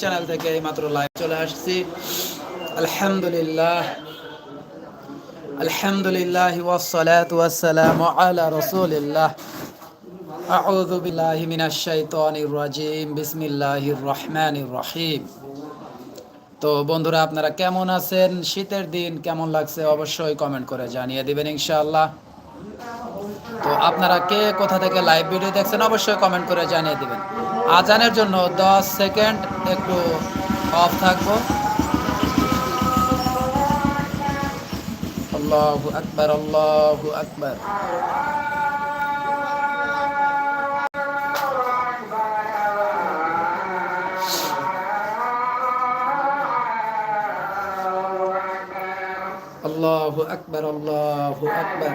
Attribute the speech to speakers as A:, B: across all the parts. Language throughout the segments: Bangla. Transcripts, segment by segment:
A: চ্যানেল থেকে এইমাত্র লাইভ চলে আসছি। আলহামদুলিল্লাহ। আলহামদুলিল্লাহ ওয়াসসালাতু ওয়াসসালামু আলা রাসূলিল্লাহ। আউযু বিল্লাহি মিনাশ শাইতানির রাজিম। বিসমিল্লাহির রহমানির রহিম। তো বন্ধুরা, আপনারা কেমন আছেন? শীতের দিন কেমন লাগছে? অবশ্যই কমেন্ট করে জানিয়ে দিবেন ইনশাআল্লাহ। তো আপনারা কে কোথা থেকে লাইভ ভিডিও দেখছেন? অবশ্যই কমেন্ট করে জানিয়ে দিবেন। আজানের জন্য 10 সেকেন্ড একটু অফ থাকব। আল্লাহু আকবার আল্লাহু আকবার। আল্লাহু আকবার আল্লাহু আকবার।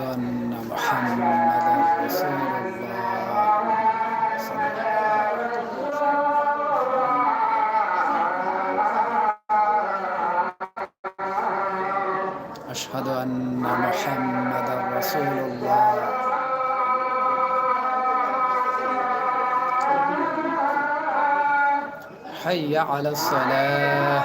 A: أن محمدا رسول الله. صلى الله أشهد أن محمدا رسول الله. حي على الصلاة.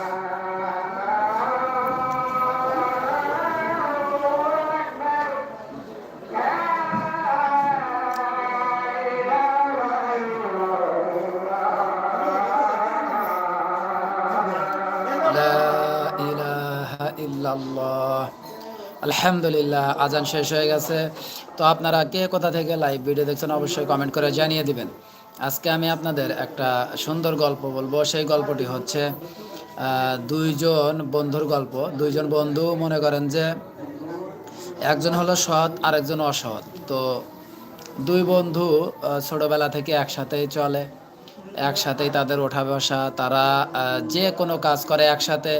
A: আলহামদুলিল্লাহ, আজান শেষ হয়ে গেছে। তো আপনারা কে কোথা থেকে লাইভ ভিডিও দেখছেন অবশ্যই কমেন্ট করে জানিয়ে দিবেন। আজকে আমি আপনাদের একটা সুন্দর গল্প বলব। সেই গল্পটি হচ্ছে দুইজন বন্ধুর গল্প। দুইজন বন্ধু মনে করেন যে একজন হলো সৎ, আরেকজন অসৎ। তো দুই বন্ধু ছোটোবেলা থেকে একসাথেই চলে। একসাথেই তাদের ওঠা বসা, তারা যে কোনো কাজ করে একসাথে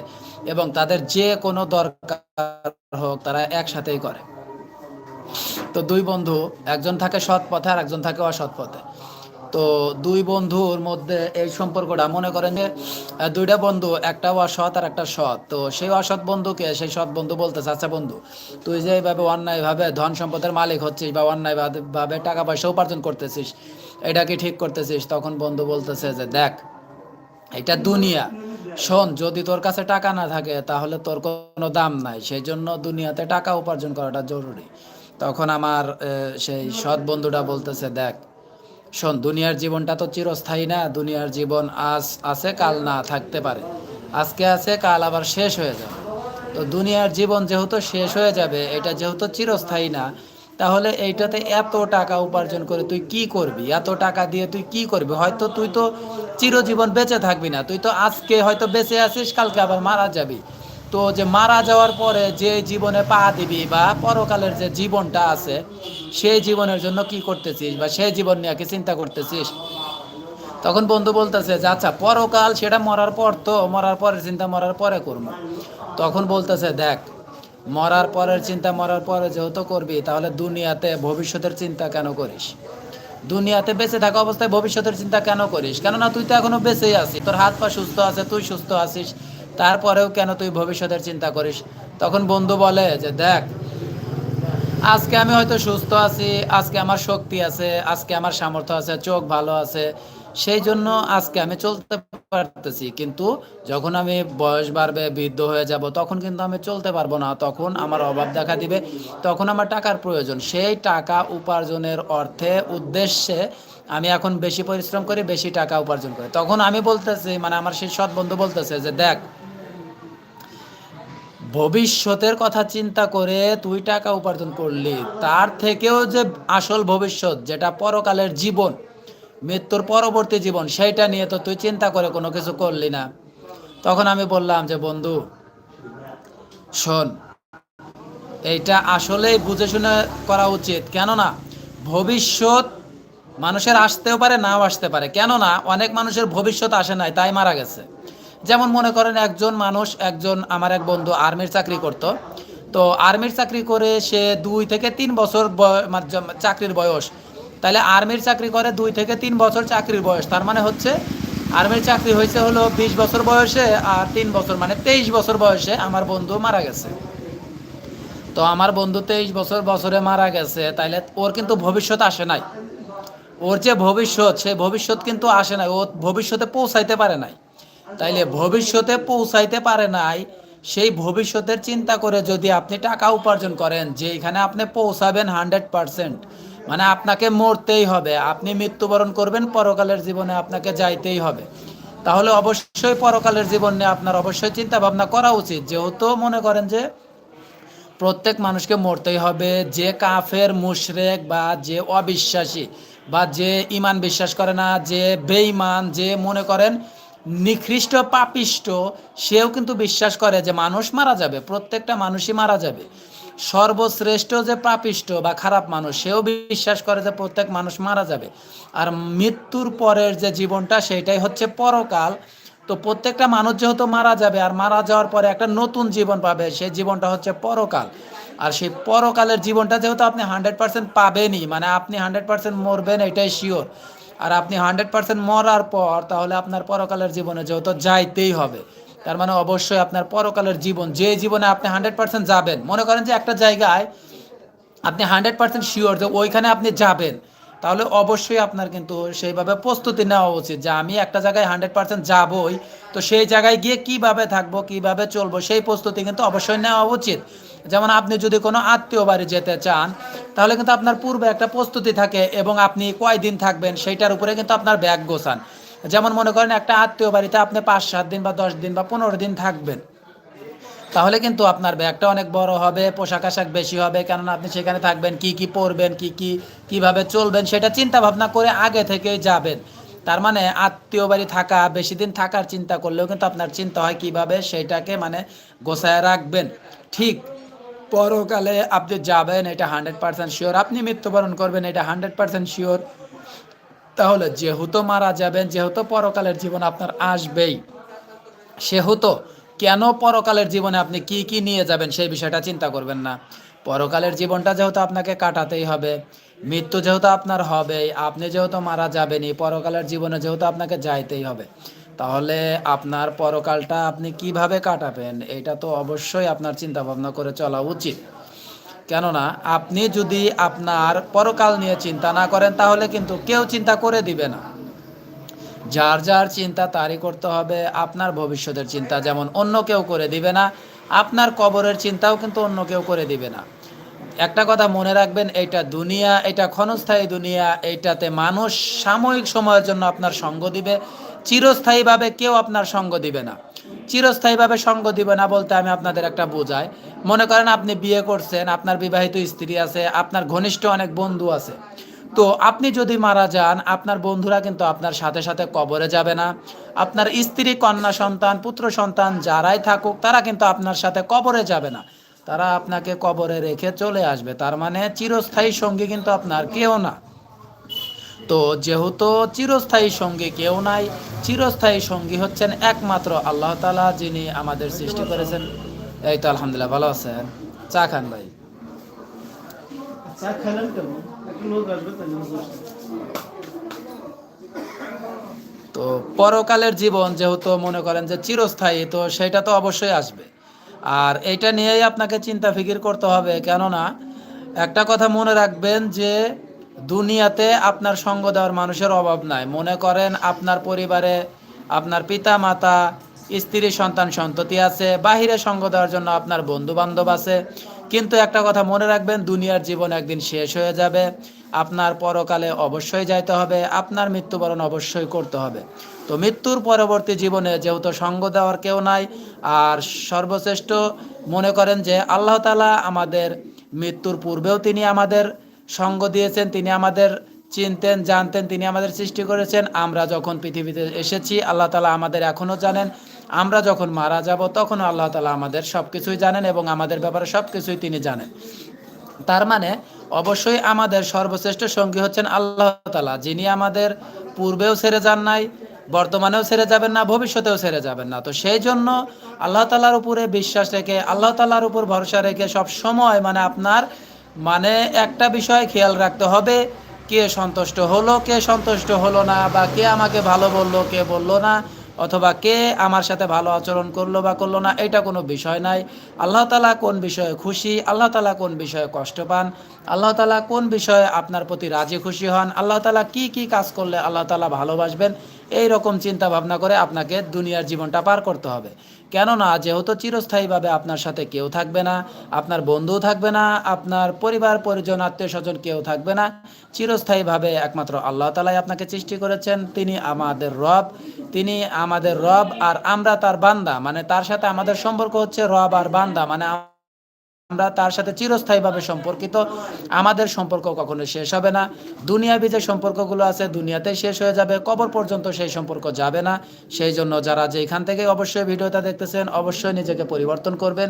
A: এবং তাদের যে কোনো দরকার হোক তারা একসাথেই করে। তো দুই বন্ধু, একজন থাকে সৎ পথে আর একজন থাকে অসৎ পথে। তো দুই বন্ধুর মধ্যে এই সম্পর্কটা, মনে করেন যে দুইটা বন্ধু, একটা অসৎ আর একটা সৎ। তো সেই অসৎ বন্ধুকে সেই সৎ বন্ধু বলতেছে আচ্ছা বন্ধু, তুই যে এইভাবে অন্যায়ভাবে ধন সম্পদের মালিক হচ্ছিস বা অন্যায়ভাবে টাকা পয়সা উপার্জন করতেছিস এটা কি ঠিক করতেছিস, তখন বন্ধু বলতেছে যে, দেখ, এটা দুনিয়া। শোন, যদি তোর কাছে টাকা না থাকে, তাহলে তোর কোনো দাম নাই। সেই জন্য দুনিয়াতে টাকা উপার্জন করাটা জরুরি। তখন আমার সেই সৎ বন্ধুটা বলতেছে, দেখ, শোন, দুনিয়ার জীবনটা তো চিরস্থায়ী না। দুনিয়ার জীবন আজ আছে, কাল না থাকতে পারে। আজকে আছে, কাল আবার শেষ হয়ে যাবে। তো দুনিয়ার জীবন যেহেতু শেষ হয়ে যাবে, এটা যেহেতু চিরস্থায়ী না তাহলে এইটাতে এত টাকা উপার্জন করে তুই কি করবি? এত টাকা দিয়ে তুই কি করবি? হয়তো তুই তো চিরজীবন বেঁচে থাকবি না। তুই তো আজকে হয়তো বেঁচে আছিস, কালকে আবার মারা যাবি। তো যে মারা যাওয়ার পরে যে জীবনে পা দিবি বা পরকালের যে জীবনটা আছে, সেই জীবনের জন্য কি করতেছিস বা সেই জীবন নিয়ে কি চিন্তা করতেছিস? তখন বন্ধু বলতেছে যে আচ্ছা পরকাল সেটা মরার পর তো, মরার পরে চিন্তা মরার পরে করব। তখন বলতেছে, দেখ মরার পরের চিন্তা, মরার পরে যেহেতু করবি, তাহলে দুনিয়াতে ভবিষ্যতের চিন্তা কেন করিস? দুনিয়াতে বেঁচে থাকা অবস্থায় ভবিষ্যতের চিন্তা কেন করিস? কেননা তুই তো এখনও বেঁচেই আছিস। তোর হাত পা সুস্থ আছে, তুই সুস্থ আছিস। তারপরেও কেন তুই ভবিষ্যতের চিন্তা করিস? তখন বন্ধু বলে যে, দেখ, আজকে আমি হয়তো সুস্থ আছি, আজকে আমার শক্তি আছে, আজকে আমার সামর্থ্য আছে, চোখ ভালো আছে। সেই জন্য আজকে আমি চলতে পারতেছি। কিন্তু যখন আমি বয়স বাড়বে, বৃদ্ধ হয়ে যাব, তখন কিন্তু আমি চলতে পারব না। তখন আমার অভাব দেখা দিবে। তখন আমার টাকার প্রয়োজন। সেই টাকা উপার্জনের অর্থে, উদ্দেশ্যে আমি এখন বেশি পরিশ্রম করি, বেশি টাকা উপার্জন করি। তখন আমি বলতেছি মানে আমার সেই সৎ বন্ধু বলতেছে যে, দেখ, ভবিষ্যতের কথা চিন্তা করে তুই টাকা উপার্জন করলি। তার থেকেও যে আসল ভবিষ্যৎ, যেটা পরকালের জীবন মৃত্যুর পরবর্তী জীবন সেইটা নিয়ে তো তুই চিন্তা করে কোনো কিছু করলি না। তখন আমি বললাম যে, বন্ধু, শোন, এইটা আসলেই বুঝে শুনে করা উচিত। কেননা, ভবিষ্যৎ মানুষের আসতেও পারে, নাও আসতে পারে। কেননা, অনেক মানুষের ভবিষ্যৎ আসে নাই, তাই মারা গেছে। যেমন মনে করেন একজন মানুষ, একজন আমার এক বন্ধু আর্মির চাকরি করত। তো আর্মির চাকরি করে সে দুই থেকে তিন বছর চাকরির বয়স তাহলে আর্মির চাকরি করে দুই থেকে তিন বছর চাকরির বয়স। তার মানে হচ্ছে আর্মির চাকরি হয়েছে হলো বিশ বছর বয়সে আর তিন বছর মানে তেইশ বছর বয়সে আমার বন্ধু মারা গেছে। তো আমার বন্ধু তেইশ বছর বছরে মারা গেছে, তাইলে ওর কিন্তু ভবিষ্যৎ আসে নাই। ওর যে ভবিষ্যৎ, সে ভবিষ্যৎ কিন্তু আসে নাই। ও ভবিষ্যতে পৌঁছাইতে পারে নাই। তাইলে ভবিষ্যতে পৌঁছাইতে পারে নাই, সেই ভবিষ্যতের চিন্তা করে যদি আপনি টাকা উপার্জন করেন, যে এখানে আপনি পৌঁছাবেন হান্ড্রেড পারসেন্ট মানে আপনাকে মরতেই হবে। আপনি মৃত্যুবরণ করবেন, পরকালের জীবনে আপনাকে যাইতেই হবে। তাহলে অবশ্যই পরকালের জীবন নিয়ে আপনার অবশ্যই চিন্তা ভাবনা করা উচিত। যেহেতু মনে করেন যে প্রত্যেক মানুষকে মরতেই হবে, যে কাফের, মুশরেক বা যে অবিশ্বাসী বা যে ইমান বিশ্বাস করে না, যে বেঈমান, যে মনে করেন নিকৃষ্ট পাপিষ্ট, সেও কিন্তু বিশ্বাস করে যে মানুষ মারা যাবে। প্রত্যেকটা মানুষই মারা যাবে। সর্বশ্রেষ্ঠ যে পাপিষ্ট বা খারাপ মানুষ, সেও বিশ্বাস করে যে প্রত্যেক মানুষ মারা যাবে। আর মৃত্যুর পরের যে জীবনটা সেটাই হচ্ছে পরকাল। তো প্রত্যেকটা মানুষ যেহেতু মারা যাবে, আর মারা যাওয়ার পরে একটা নতুন জীবন পাবে সেই জীবনটা হচ্ছে পরকাল। আর সেই পরকালের জীবনটা যেহেতু আপনি হান্ড্রেড পার্সেন্ট পাবেনই মানে আপনি হান্ড্রেড পার্সেন্ট মরবেন, এটাই শিওর আর আপনি হান্ড্রেড পার্সেন্ট মরার পর তাহলে আপনার পরকালের জীবনে যেহেতু যাইতেই হবে, তার মানে অবশ্যই আপনার পরকালের জীবন, যে জীবনে আপনি হান্ড্রেড পার্সেন্ট যাবেন, মনে করেন যে একটা জায়গায় আপনি হান্ড্রেড পার্সেন্ট শিওর যে ওইখানে আপনি যাবেন, তাহলে অবশ্যই আপনার কিন্তু সেইভাবে প্রস্তুতি নেওয়া উচিত যে আমি একটা জায়গায় হান্ড্রেড পার্সেন্ট যাবই, তো সেই জায়গায় গিয়ে কীভাবে থাকব, কীভাবে চলবো, সেই প্রস্তুতি কিন্তু অবশ্যই নেওয়া উচিত। যেমন আপনি যদি কোনো আত্মীয় বাড়ি যেতে চান তাহলে কিন্তু আপনার পূর্বে একটা প্রস্তুতি থাকে এবং আপনি কয়দিন থাকবেন সেইটার উপরে কিন্তু আপনার ব্যাগ গোছান। যেমন মনে করেন একটা আত্মীয় বাড়িতে আপনি পাঁচ, সাত দিন বা দশ দিন বা পনেরো দিন থাকবেন। তাহলে কিন্তু আপনার ব্যাগটা অনেক বড় হবে, পোশাক আশাক বেশি হবে, কেননা আপনি সেখানে থাকবেন, কি কি পরবেন, কি কি, কীভাবে চলবেন সেটা চিন্তা ভাবনা করে আগে থেকেই যাবেন। তার মানে আত্মীয় বাড়ি থাকা, বেশি দিন থাকার চিন্তা করলেও কিন্তু আপনার চিন্তা হয় কীভাবে সেটাকে মানে গোছায় রাখবেন। ঠিক পরকালে আপনি যাবেন, এটা হান্ড্রেড পার্সেন্ট শিওর আপনি মৃত্যুবরণ করবেন, এটা হান্ড্রেড পার্সেন্ট শিওর তাহলে যেহেতু মারা যাবেন, যেহেতু পরকালের জীবন আপনার আসবেই, সেহেতু কেন পরকালের জীবনে আপনি কি কি নিয়ে যাবেন সেই বিষয়টা চিন্তা করবেন না। পরকালের জীবনটা যেহেতু আপনাকে কাটাতেই হবে, মৃত্যু যেহেতু আপনার হবেই, আপনি যেহেতু মারা যাবেনই, পরকালের জীবনে যেহেতু আপনাকে যাইতেই হবে। তাহলে আপনার পরকালটা আপনি কীভাবে কাটাবেন? এটা তো অবশ্যই আপনার চিন্তা ভাবনা করে চলা উচিত। কেননা, আপনি যদি আপনার পরকাল নিয়ে চিন্তা না করেন, তাহলে কিন্তু কেউ চিন্তা করে দিবে না। যার যার চিন্তা, তারই করতে হবে। আপনার ভবিষ্যতের চিন্তা যেমন অন্য কেউ করে দিবে না, আপনার কবরের চিন্তাও কিন্তু অন্য কেউ করে দিবে না। একটা কথা মনে রাখবেন, এটা দুনিয়া, এটা ক্ষণস্থায়ী দুনিয়া এইটাতে মানুষ সাময়িক সময়ের জন্য আপনার সঙ্গ দিবে। চিরস্থায়ীভাবে কেউ আপনার সঙ্গ দিবে না। চিরস্থায়ীভাবে সঙ্গ দিবে না বলতে আমি আপনাদের একটা বোঝাই। মনে করেন আপনি বিয়ে করছেন, আপনার বিবাহিত স্ত্রী আছে, আপনার ঘনিষ্ঠ অনেক বন্ধু আছে। তো আপনি যদি মারা যান, আপনার বন্ধুরা কিন্তু আপনার সাথে সাথে কবরে যাবে না। আপনার স্ত্রী, কন্যা সন্তান, পুত্র সন্তান যারাই থাকুক, তারা কিন্তু আপনার সাথে কবরে যাবে না। তারা আপনাকে কবরে রেখে চলে আসবে। তার মানে চিরস্থায়ী সঙ্গী কিন্তু আপনার কেউ না। তো যেহেতু চিরস্থায়ী সঙ্গী কেউ নাই চিরস্থায়ী সঙ্গী হচ্ছেন একমাত্র আল্লাহ তালা যিনি আমাদের সৃষ্টি করেছেন। এই তো আলহামদুলিল্লাহ ভালো আছেন। চা খান ভাই। তো পরকালের জীবন যেহেতু মনে করেন যে চিরস্থায়ী তো সেটা তো অবশ্যই আসবে। আর এটা নিয়েই আপনাকে চিন্তা ফিকির করতে হবে। কেননা একটা কথা মনে রাখবেন যে দুনিয়াতে আপনার সঙ্গ দেওয়ার মানুষের অভাব নাই। মনে করেন আপনার পরিবারে আপনার পিতা মাতা স্ত্রী, সন্তান, সন্ততি আছে, বাহিরে সঙ্গ দেওয়ার জন্য আপনার বন্ধু বান্ধব আছে। কিন্তু একটা কথা মনে রাখবেন, দুনিয়ার জীবন একদিন শেষ হয়ে যাবে। আপনার পরকালে অবশ্যই যাইতে হবে, আপনার মৃত্যুবরণ অবশ্যই করতে হবে। তো মৃত্যুর পরবর্তী জীবনে যেহেতু সঙ্গ দেওয়ার কেউ নাই, আর সর্বশ্রেষ্ঠ মনে করেন যে আল্লাহ তালা আমাদের মৃত্যুর পূর্বেও তিনি আমাদের সঙ্গ দিয়েছেন, তিনি আমাদের চিনতেন, জানতেন, তিনি আমাদের সৃষ্টি করেছেন। আমরা যখন পৃথিবীতে এসেছি, আল্লাহ তালা আমাদের এখনও জানেন। আমরা যখন মারা যাব, তখনও আল্লাহ তালা আমাদের সব কিছুই জানেন এবং আমাদের ব্যাপারে সব কিছুই তিনি জানেন। তার মানে অবশ্যই আমাদের সর্বশ্রেষ্ঠ সঙ্গী হচ্ছেন আল্লাহ তালা যিনি আমাদের পূর্বেও ছেড়ে যান নাই, বর্তমানেও ছেড়ে যাবেন না, ভবিষ্যতেও ছেড়ে যাবেন না। তো সেই জন্য আল্লাহ তালার উপরে বিশ্বাস রেখে, আল্লাহ তালার উপর ভরসা রেখে সব সময় মানে আপনার মানে একটা বিষয় খেয়াল রাখতে হবে, কে সন্তুষ্ট হলো, কে সন্তুষ্ট হলো না, বা কে আমাকে ভালো বলল, কে বলল না, অথবা কে আমার সাথে ভালো আচরণ করল বা করল না, এটা কোনো বিষয় নাই। আল্লাহ তালা কোন বিষয়ে খুশি? আল্লাহ তালা কোন বিষয়ে কষ্ট পান? আল্লাহ তালা কোন বিষয়ে আপনার প্রতি রাজি খুশি হন? আল্লাহ তালা কি কি কাজ করলে আল্লাহ তালা ভালোবাসবেন? এই রকম চিন্তা ভাবনা করে আপনাকে দুনিয়ার জীবনটা পার করতে হবে। কেননা, যেহেতু চিরস্থায়ীভাবে আপনার সাথে কেউ থাকবে না, আপনার বন্ধু থাকবে না, আপনার পরিবার, পরিজন আত্মীয় স্বজন কেউ থাকবে না, চিরস্থায়ীভাবে একমাত্র আল্লাহ তালাই আপনাকে সৃষ্টি করেছেন। তিনি আমাদের রব, তিনি আমাদের রব আর আমরা তার বান্দা। মানে তার সাথে আমাদের সম্পর্ক হচ্ছে রব আর বান্দা। মানে আমরা তার সাথে চিরস্থায়ীভাবে সম্পর্কিত। আমাদের সম্পর্ক কখনো শেষ হবে না। দুনিয়াবি যে সম্পর্কগুলো আছে দুনিয়াতেই শেষ হয়ে যাবে কবর পর্যন্ত সেই সম্পর্ক যাবে না। সেই জন্য যারা যে এখান থেকে অবশ্যই ভিডিওটা দেখতেছেন অবশ্যই নিজেকে পরিবর্তন করবেন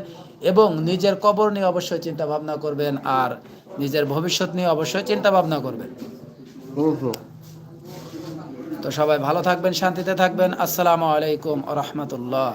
A: এবং নিজের কবর নিয়ে অবশ্যই চিন্তা ভাবনা করবেন আর নিজের ভবিষ্যৎ নিয়ে অবশ্যই চিন্তা ভাবনা করবেন তো সবাই ভালো থাকবেন শান্তিতে থাকবেন। আসসালামু আলাইকুম রহমতুল্লাহ।